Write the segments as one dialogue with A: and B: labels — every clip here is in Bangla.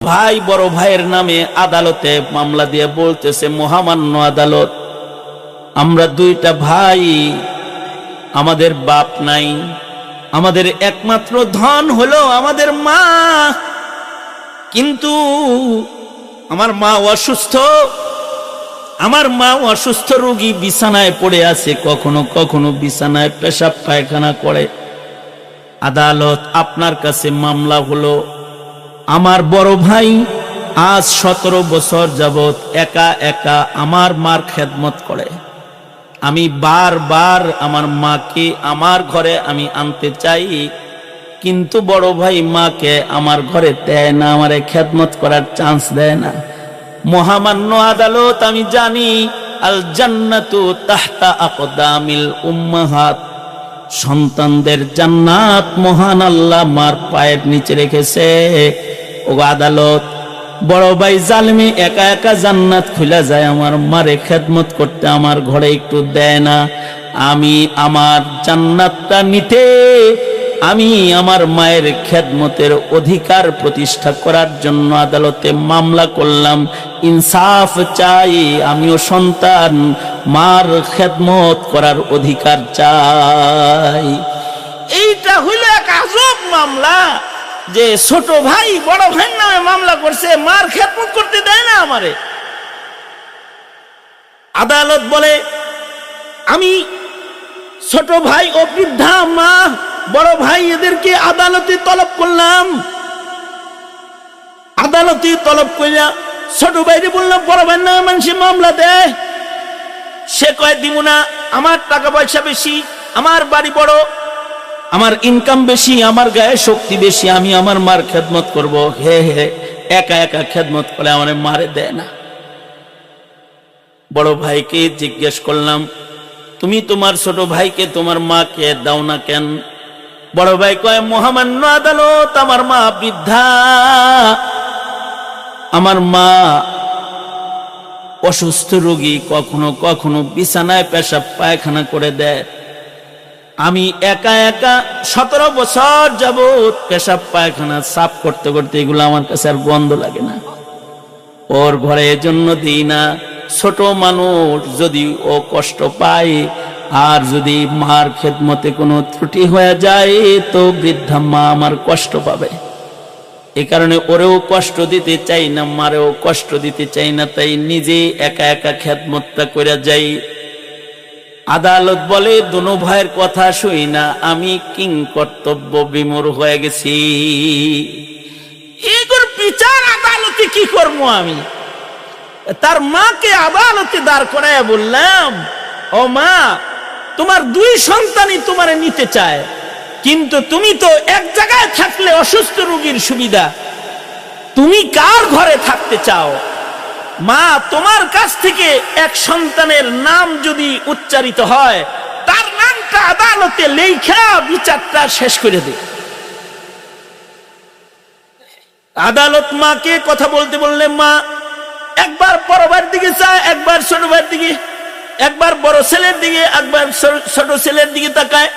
A: ভাই বড় ভাইয়ের নামে আদালতে মামলা দিয়ে বলতেছে, মহামান্য আদালত, আমরা দুইটা ভাই, আমাদের বাপ নাই, আমাদের একমাত্র ধন হলো আমাদের মা। কিন্তু আমার মা অসুস্থ, আমার মা অসুস্থ রোগী বিছানায় পড়ে আছে, কখনো কখনো বিছানায় পেশাব পায়খানা করে। আদালত আপনার কাছে মামলা হলো আমার বড় ভাই, আজ সতেরো বছর যাবত একা একা আমার মার খেদমত করে। আমি বারবার আমার মাকে আমার ঘরে আমি আনতে চাই, কিন্তু বড় ভাই মাকে আমার ঘরে দেয় না, আমারে খেদমত করার চান্স দেয় না। মহামান্য আদালত, আমি জানি আল জান্নাতু তাহতা আকদামিল উম্মাহাত। সন্তানদের জান্নাত মহান আল্লাহ মার পায়ের নিচে রেখেছে। ও আদালত, বড় ভাই জালমি একা একা জান্নাত খুলে যায়, আমার মারে খেদমত করতে আমার ঘরে একটু দেয় না। আমি আমার জান্নাতটা নিতে, আমি আমার মায়ের খেদমতের অধিকার প্রতিষ্ঠা করার জন্য আদালতে মামলা করলাম। ইনসাফ চাই, আমিও সন্তান, মার খেদমত করার অধিকার চাই। এইটা হইল এক আজব মামলা। যে ছোট ভাই, বড় ভাইয়ের নামে মামলা করছে, মার খেদমত করতে দেয় না আমারে। আদালত বলে, আমি ছোট ভাই ও বৃদ্ধা মা, বড় ভাই এদেরকে আদালতে তলব করলাম। আদালতে তলব কইলা ছোট ভাইরে বললাম, বড় ভাই নামে মানুষের মামলা দেয় সে কয় দিব না, আমার টাকা পয়সা বেশি, আমার বাড়ি বড় আমার ইনকাম বেশি, আমার গায়ে শক্তি বেশি, আমি আমার মার খেদমত করব। হে হে, একা একা খেদমত করে আমার মারে দেয় না। বড় ভাইকে জিজ্ঞেস করলাম, তুমি তোমার ছোট ভাইকে তোমার মাকে দাও না কেন? বড় ভাই কয়, মহামান্য আদালত, আমার মা বৃদ্ধা। আমার মা অসুস্থ রোগী কখনো কখনো বিছানায় পেশাব পায়খানা করে দেয়। আমি একা একা সতেরো বছর যাবৎ পেশাব, পায়খানা, সাফ করতে করতে এগুলো আমার কাছে আর গন্ধ লাগে না। ওর ঘরে জন্য দিই না। ছোট মানুষ যদি ও কষ্ট পায়, আর যদি মার খেদমতে কোনো ত্রুটি হয়ে যায়, তো বৃদ্ধা মা আমার কষ্ট পাবে। এ কারণে ওরেও কষ্ট দিতে চাই না, মারেও কষ্ট দিতে চাই না, তাই নিজে একা একা খেদমতটা করে যাই। আদালত বলে, দুনো ভাইয়ের কথা শুই না, আমি কিং কর্তব্য বিমূর হয়ে গেছি। এগুর বিচার আদালতে কি করব আমি? তার মাকে আদালতে দাঁড় করায় বললাম, ও মা, তোমার দুই সন্তানই তোমারে নিতে চায়, কিন্তু তুমি তো এক জায়গায় থাকলে অসুস্থ রোগীর সুবিধা। তুমি কার ঘরে থাকতে চাও? মা, তোমার কাছ থেকে এক সন্তানের নাম যদি উচ্চারিত হয়, তার নামটা আদালতে লেখা বিচারটা শেষ করে দে। আদালত মাকে কথা বলতে বললে, মা, একবার বড় ভাইয়ের দিকে চায়, একবার ছোট ভাইয়ের দিকে, একবার বড় ছেলের দিকে, একবার ছোট- ছেলের দিকে তাকায়।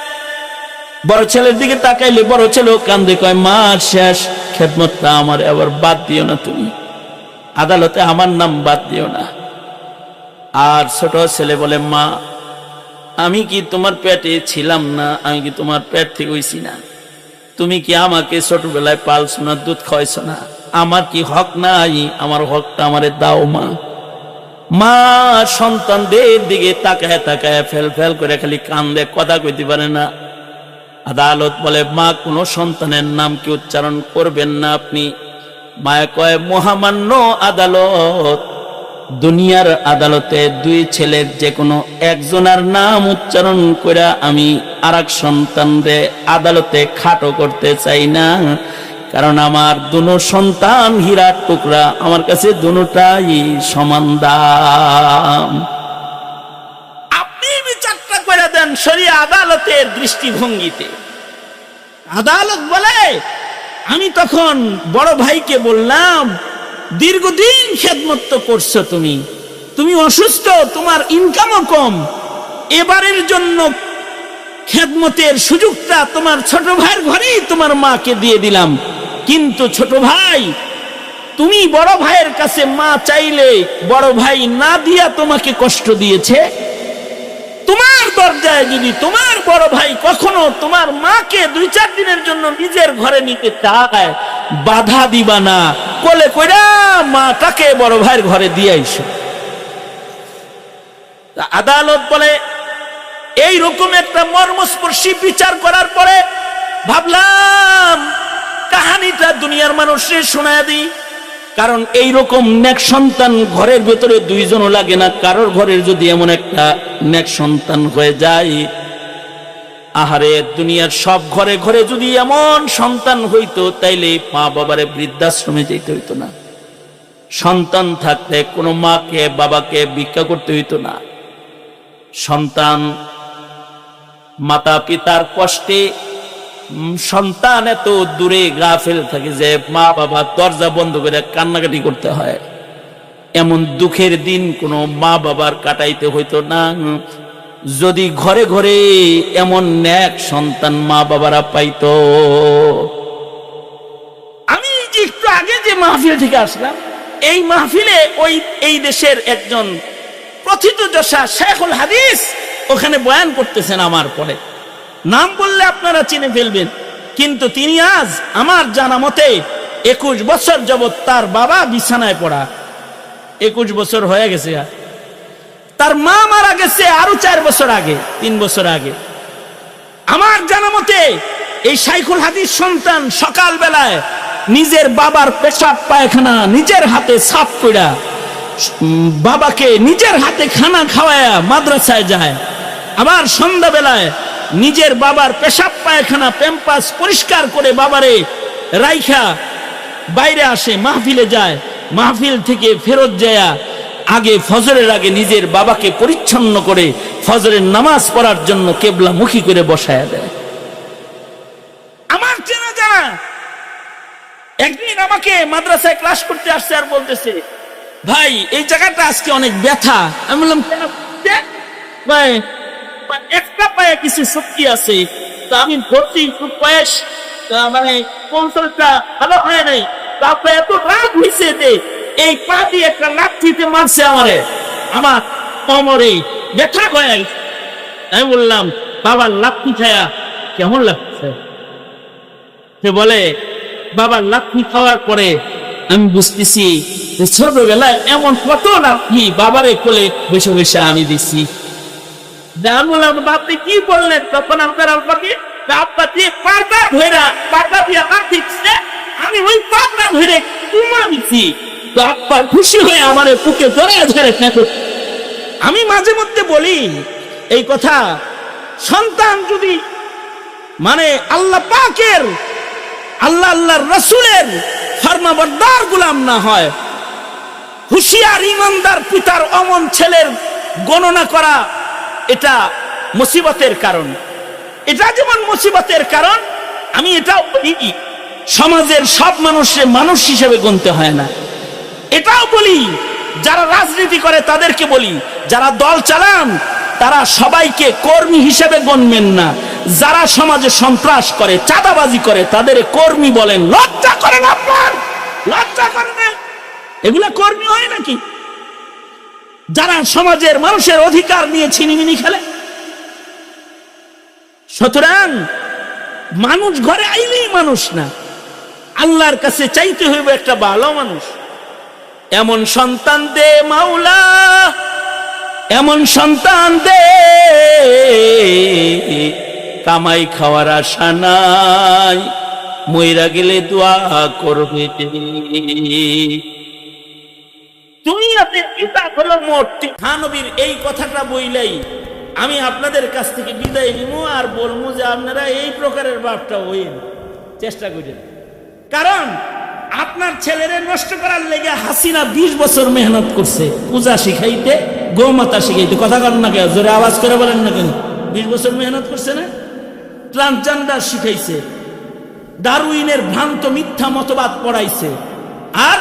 A: বড় ছেলের দিকে তাকাইলে বড় ছেলেও কান্দে, কয়, মা, শেষ, খেদমতটা আমার আবার বাদ দিও না তুমি। আদালতে আমার নাম বাদ দিও না। আর ছোট ছেলে বলে, মা, আমি কি তোমার পেটে ছিলাম না? আমি কি তোমার পেট থেকে হইছি না? তুমি কি আমাকে ছোটবেলায় পালছো না, দুধ খাওয়াইছো না? আমার কি হক নাই? আমার হকটা আমারে দাও, মা। মা সন্তানদের দিকে তাকায় তাকায় ফেল ফেল করে খালি কান্দে, কথা কইতে পারে না। আদালত বলে, মা, কোনো সন্তানের নাম কি উচ্চারণ করবেন না আপনি? মায়া কয়, মহামান্য আদালত, দুনিয়ার আদালতে দুই ছেলের যে কোনো একজনের নাম উচ্চারণ করে আমি আর এক সন্তানরে আদালতে খাটো করতে চাই না। কারণ আমার দুনো সন্তান হীরার টুকরা, আমার কাছে দুটাই সমান দাম। আপনি বিচারটা করে দেন শরীয় আদালতের দৃষ্টিভঙ্গিতে। আদালত বলে আমি তখন বড় ভাইকে বললাম, দীর্ঘদিন খেদমত করছ তুমি। তুমি অসুস্থ, তোমার ইনকামও কম। এবারের জন্য খেদমতের সুযোগটা তোমার ছোট ভাইয়ের ঘরেই তোমার মাকে দিয়ে দিলাম। কিন্তু ছোট ভাই, তুমি বড় ভাইয়ের কাছে মা চাইলে বড় ভাই না দিয়া তোমাকে কষ্ট দিয়েছে। তোমার দরজায় যদি তোমার বড় ভাই কখনো তোমার মাকে দুই চার দিনের জন্য নিজের ঘরে নিতে চায়, বাধা দিবা না। কোলে কইরা মা তাকে বড় ভাইয়ের ঘরে দিয়ে আইসো। আদালত বলে, এই রকম একটা মর্মস্পর্শী বিচার করার পরে ভাবলাম, কাহানিটা দুনিয়ার মানুষে শোনায় দিই। কারণ এই রকম নেক সন্তান ঘরের ভেতরে দুইজনও লাগে না। কারোর ঘরের যদি এমন একটা নেক সন্তান হয়ে যায়, আহারে, দুনিয়ার সব ঘরে ঘরে যদি এমন সন্তান হইতো, তাইলে মা বাবারে বৃদ্ধাশ্রমে যেতে হইতো না। সন্তান থাকতে কোনো মাকে, বাবাকে ভিক্ষা করতে হইতো না। সন্তান মাতা পিতার কষ্টে সন্তান এত দূরে গাফেল থাকে যে মা বাবা দরজা বন্ধ করে কান্নাকাটি করতে হয়। এমন দুঃখের দিন কোনো মা বাবার কাটাইতে হইতো না। যদি ঘরে ঘরে এমন ন্যাক সন্তান মা বাবারা পাইতো। আমি একটু আগে যে মাহফিল থেকে আসলাম, এই মাহফিলে ওই, এই দেশের একজন প্রথিত যশা শেখুল হাদিস ওখানে বয়ান করতেছেন আমার পরে। নাম বললে আপনারা চিনে ফেলবেন। কিন্তু তিনি আজ আমার জানা মতে একুশ বছর যাবৎ তার বাবা বিছানায় পড়া। একুশ বছর হয়ে গেছে তার মা মারা গেছে আরও চার বছর আগে, তিন বছর আগে। আমার জানা মতে এই সাইকুল হাদিস সন্তান সকাল বেলায় নিজের বাবার পেশাব পায়খানা নিজের হাতে সাফ কইরা বাবাকে নিজের হাতে খানা খাওয়ায়া মাদ্রাসায় যায়। আবার সন্ধ্যাবেলায় নিজের বাবার পেশাব পায়খানা প্যাম্পাস পরিষ্কার করে বাবারে রাইখা বাইরে আসে মাহফিলে যায় মাহফিল থেকে ফেরত যায় আগে ফজরের আগে নিজের বাবাকে পরিচ্ছন্ন করে ফজরের নামাজ পড়ার জন্য কেবলা মুখী করে বসায়া দেয়। আমার চেনা জানা একদিন আমাকে মাদ্রাসায় ক্লাস করতে আসছে আর বলতেছে ভাই এই জায়গাটা আজকে অনেক ব্যথা। আমি বললাম ভাই ভাই, একটা পায়ে কিছু শক্তি আছে, তা আমি ভর্তি খুব বয়স মানে কৌশলটা ভালো হয় নাই। তারপরে এত রাগ হয়েছে যে এই পা দিয়ে একটা লাঠিতে মারছে আমারে। আমার কোমরে ব্যথা হয়ে আমি বললাম, বাবার লাঠি খায়া কেমন লাগছে? সে বলে, বাবার লাঠি খাওয়ার পরে আমি বুঝতেছি ছোটবেলায় এমন কত লাঠি বাবারে কোলে বসে বসে আমি দিছি। আপনি কি বললেন? তখন আপনার দিয়ে পাটা ধরে দিয়ে দিচ্ছে, আমি ওই ধরে কুমা দিচ্ছি আব্বা খুশি হয়ে আমার ধরে ধরে আমি মাঝে মধ্যে বলি এই কথা সন্তান যদি মানে আল্লাহ পাকের আল্লাহ আল্লাহর রসুলের ফরমাবরদার গুলাম না হয় হুশিয়ার ইমানদার পিতার অমন ছেলের গণনা করা এটা মুসিবতের কারণ। এটা যেমন মুসিবতের কারণ, আমি এটাও বলি, সমাজের সব মানুষের মানুষ হিসেবে গণতে হয় না। এটাও বলি, যারা রাজনীতি করে তাদেরকে বলি, যারা দল চালান, তারা সবাইকে কর্মী হিসেবে গণবেন না। যারা সমাজে সন্ত্রাস করে, চাঁদাবাজি করে, তাদের কর্মী বলেন, লজ্জা করেন আপনার, লজ্জা করেন? এগুলা কর্মী হয় নাকি? যারা সমাজের মানুষের অধিকার নিয়ে ছিনিমিনি খেলে। সুতরাং মানুষ ঘরে আইলেই মানুষ না। আল্লাহর কাছে চাইতে হইবে একটা ভালো মানুষ। এমন সন্তান দে মাওলা, এমন সন্তান দে, কামাই খাওয়ার আশা নাই, মইরা গেলে দোয়া করবে। দুনিয়াতে পিতা হলো মোট খানবীর এই কথাটা বইলাই আমি আপনাদের কাছ থেকে বিদায় নিব আর বলব যে আপনারা এই প্রকারের বাপটা হইন চেষ্টা করেন কারণ আপনার ছেলেরে নষ্ট করার লেগে হাসিনা বিশ বছর মেহনত করছে। পূজা শিখাইতে, গোমাতা শিখাইতে। কথা করেন না কেন? জোরে আওয়াজ করে বলেন না কেন? বিশ বছর মেহনত করছে না? ট্রান্সজেন্ডার শিখাইছে। ডারউইনের ভ্রান্ত মিথ্যা মতবাদ পড়াইছে। আর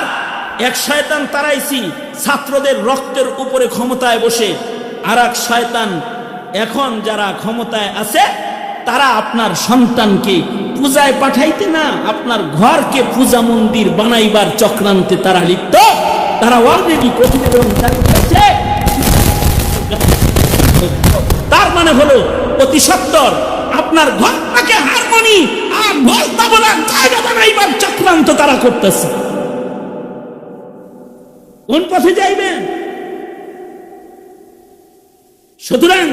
A: এক শয়তান তারাইছি, ছাত্রদের রক্তের উপরে ক্ষমতায় বসে। আর এক শয়তান, এখন যারা ক্ষমতায় আছে, তারা আপনার সন্তানকে পূজায় পাঠাইতে না, আপনার ঘরকে পূজা মন্দির বানাইবার চক্রান্তে তারা লিপ্ত। তারা অলরেডি প্রতিবেদন তার মানে হলো, অতি সত্তর, আপনার ঘরটাকে হারমোনি আর ভস্তা বলার জায়গা বানাইবার চক্রান্ত তারা করতেছে। কোন পথে যাইবেন? সুতরাং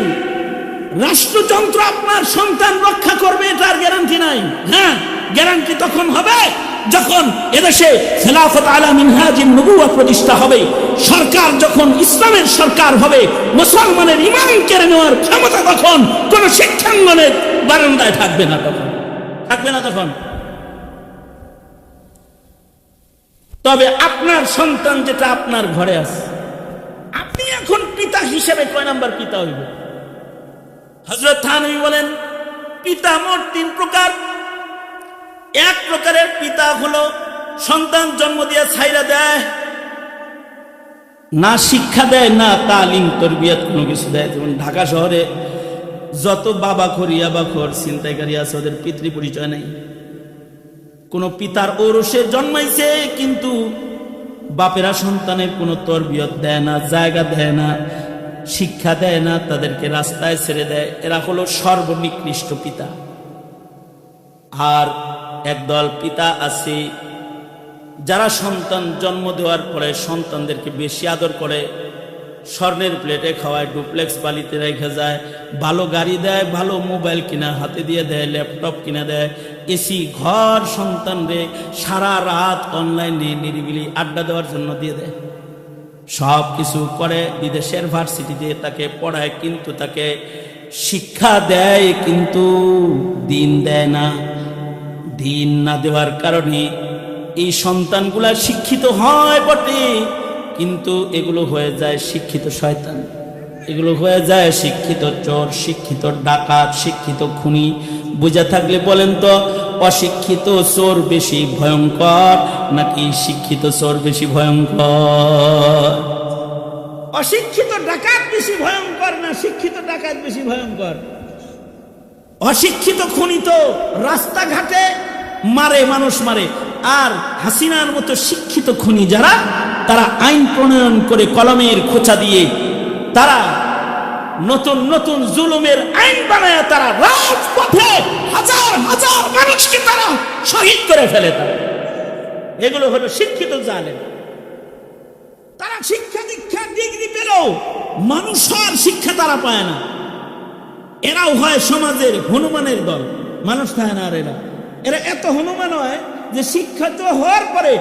A: রাষ্ট্রযন্ত্র আপনার সন্তান রক্ষা করবে এটার গ্যারান্টি নাই। হ্যাঁ গ্যারান্টি তখন হবে যখন এদেশে খেলাফত আলা নবুয়া প্রতিষ্ঠা হবে। সরকার যখন ইসলামের সরকার হবে, মুসলমানের ইমান কেড়ে নেওয়ার ক্ষমতা তখন কোন শিক্ষাঙ্গনের বারান্দায় থাকবে না তখন। থাকবে না তখন। তবে আপনার সন্তান যেটা আপনার ঘরে আছে। আপনি এখন পিতা হিসেবে কয় নাম্বার পিতা হইব হজরত থানবী বলেন, পিতা মোট তিন প্রকার। এক প্রকারের পিতা হলো সন্তান জন্ম দিয়ে ছাইরা দেয়, না শিক্ষা দেয়, না তালিম, তরবিয়ত কোনো কিছু দেয়। যেমন ঢাকা শহরে যত বাবা খর ইয়াবা খর ছিনতাইকারী আছে, ওদের পিতৃ পরিচয় নেই। কোন পিতার ঔরসে জন্মাইছে, কিন্তু বাপেরা সন্তানের কোনো তরবিয়ত দেয় না, জায়গা দেয় না, শিক্ষা দেয় না, তাদেরকে রাস্তায় ছেড়ে দেয়। এরা হলো সর্বনিকৃষ্ট পিতা। আর একদল পিতা আছে, যারা সন্তান জন্ম দেওয়ার পরে সন্তানদেরকে বেশি আদর করে স্বর্ণের প্লেটে খাওয়ায়, ডুপ্লেক্স বালিতে রেখে যায়, ভালো গাড়ি দেয়, ভালো মোবাইল কিনা, হাতে দিয়ে দেয়, ল্যাপটপ কিনা দেয়। এসি, ঘর, সন্তান রে, সারা রাত অনলাইনে নিরিবিলি আড্ডা দেওয়ার জন্য দিয়ে দেয়। সব কিছু করে বিদেশের ভার্সিটিতে তাকে পড়ায়, কিন্তু তাকে শিক্ষা দেয়, কিন্তু দিন দেয় না। দিন না দেওয়ার কারণে এই সন্তানগুলা শিক্ষিত হয় বটে। কিন্তু এগুলো হয়ে যায় শিক্ষিত শয়তান। এগুলো হয়ে যায় শিক্ষিত চোর, শিক্ষিত ডাকাত, শিক্ষিত খুনি। বুঝে থাকলে বলেন তো, অশিক্ষিত চোর বেশি ভয়ঙ্কর নাকি শিক্ষিত চোর বেশি ভয়ঙ্কর? অশিক্ষিত ডাকাত বেশি ভয়ঙ্কর না শিক্ষিত ডাকাত বেশি ভয়ঙ্কর? অশিক্ষিত খুনি তো রাস্তাঘাটে মারে, মানুষ মারে। আর হাসিনার মতো শিক্ষিত খুনি যারা, তারা আইন প্রণয়ন করে কলমের খোঁচা দিয়ে তারা নতুন নতুন জুলুমের আইন বানায় তারা রাজপথে হাজার হাজার মানুষকে তারা শহীদ করে ফেলে তারা। এগুলো হলো শিক্ষিত জানেন তারা শিক্ষা দীক্ষা ডিগ্রি পেলেও মানুষ হওয়ার শিক্ষা তারা পায় না। এরাও হয় সমাজের হনুমানের দল। মানুষ থাকে না আর এরা। এরা এত হনুমান হয় যে শিক্ষিত হওয়ার পরে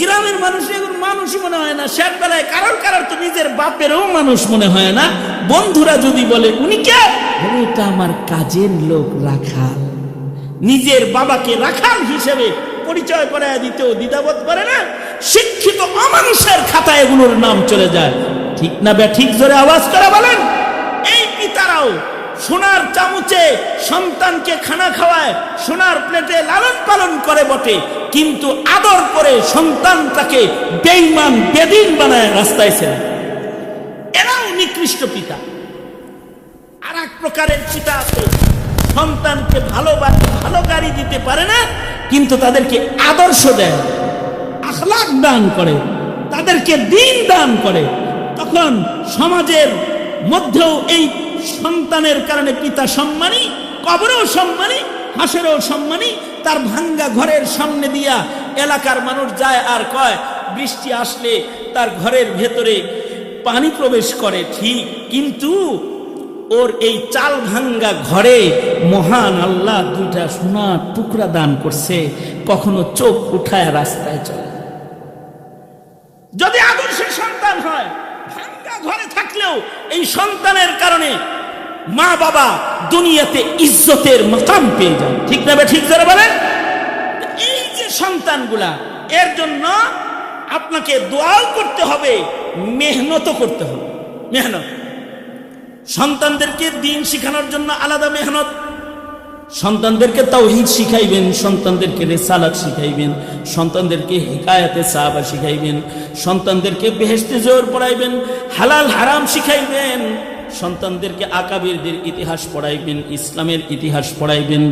A: গ্রামের মানুষ এখন মানুষই মনে হয় না। শেষ বেলায় কারোর কারোর তো নিজের বাপেরও মানুষ মনে হয় না। বন্ধুরা যদি বলে উনি কে? বলে, এটা আমার কাজের লোক রাখাল। নিজের বাবাকে রাখাল হিসেবে পরিচয় করায় দিতেও দ্বিধাবোধ করে না। শিক্ষিত অমানুষের খাতায় এগুলোর নাম চলে যায়। ঠিক না ব্যা ঠিক জোরে আওয়াজ করা বলেন। এই পিতারাও সোনার চামচে সন্তানকে খানা খাওয়ায়, সোনার প্লেটে লালন পালন করে বটে, কিন্তু আদর করে সন্তানটাকে বেইমান বেদিন বানায় রাস্তায় ছেড়ে এরাও নিকৃষ্ট পিতা। আর এক প্রকারের পিতা আছে, সন্তানকে ভালো ভালো গাড়ি দিতে পারে না, কিন্তু তাদেরকে আদর্শ দেয় আখলাক দান করে, তাদেরকে দিন দান করে। তখন সমাজের মধ্যেও এই সন্তানের কারণে পিতা সম্মানী, কবরেও সম্মানী, হাসেরও সম্মানী, তার ভাঙ্গা ঘরের সামনে দিয়া এলাকার মানুষ যায় আর কয়, বৃষ্টি আসলে তার ঘরের ভেতরে পানি প্রবেশ করে, ঠিক, কিন্তু ওর এই চাল ভাঙ্গা ঘরে মহান আল্লাহ দুইটা সোনার টুকরা দান করছে, কখনো চোখ উঠায় রাস্তায় চলে যদি আদর্শের সন্তান হয় ভাঙ্গা ঘরে থাকলেও এই সন্তানের কারণে মা বাবা দুনিয়াতে ইজ্জতের মাকাম পেয়ে যান ঠিক না ঠিক যারা বলেন? এই যে সন্তানগুলা, এর জন্য আপনাকে দোয়াও করতে হবে, মেহনতও করতে হবে। মেহনত। সন্তানদেরকে দিন শিখানোর জন্য আলাদা মেহনত। সন্তানদেরকে তাওহীদ শিখাইবেন, সন্তানদেরকে রেসালাত শিখাইবেন, সন্তানদেরকে হিকায়াতে সাহাবা শিখাইবেন, সন্তানদেরকে বেহেশতে জোর পড়াইবেন, হালাল হারাম শিখাইবেন, সন্তানদেরকে আকাবিরদের ইতিহাস পড়াইবেন, ইসলামের ইতিহাস পড়াইবেন,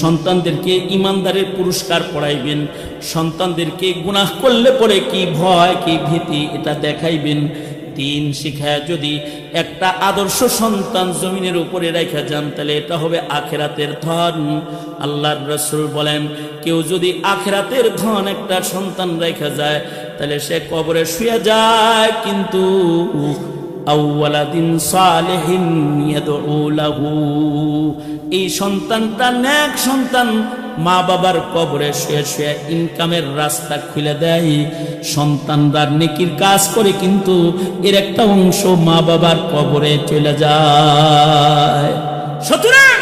A: সন্তানদেরকে ইমানদারের পুরস্কার পড়াইবেন, সন্তানদেরকে গুনাহ করলে পরে কি ভয়, কি ভীতি, এটা দেখাইবেন দিন শিখায় যদি একটা আদর্শ সন্তান জমিনের উপরে রেখে যান, তাহলে এটা হবে আখেরাতের ধন। আল্লাহর রসুল বলেন, কেউ যদি আখেরাতের ধন একটা সন্তান রেখে যায়, তাহলে সে কবরে শুয়ে যায়, কিন্তু এই সন্তানটা নেক সন্তান মা বাবার কবরে শুয়ে শুয়ে ইনকামের রাস্তা খুলে দেয়। সন্তানরা নেকির কাজ করে, কিন্তু এর একটা অংশ মা বাবার কবরে চলে যায়। সুতরাং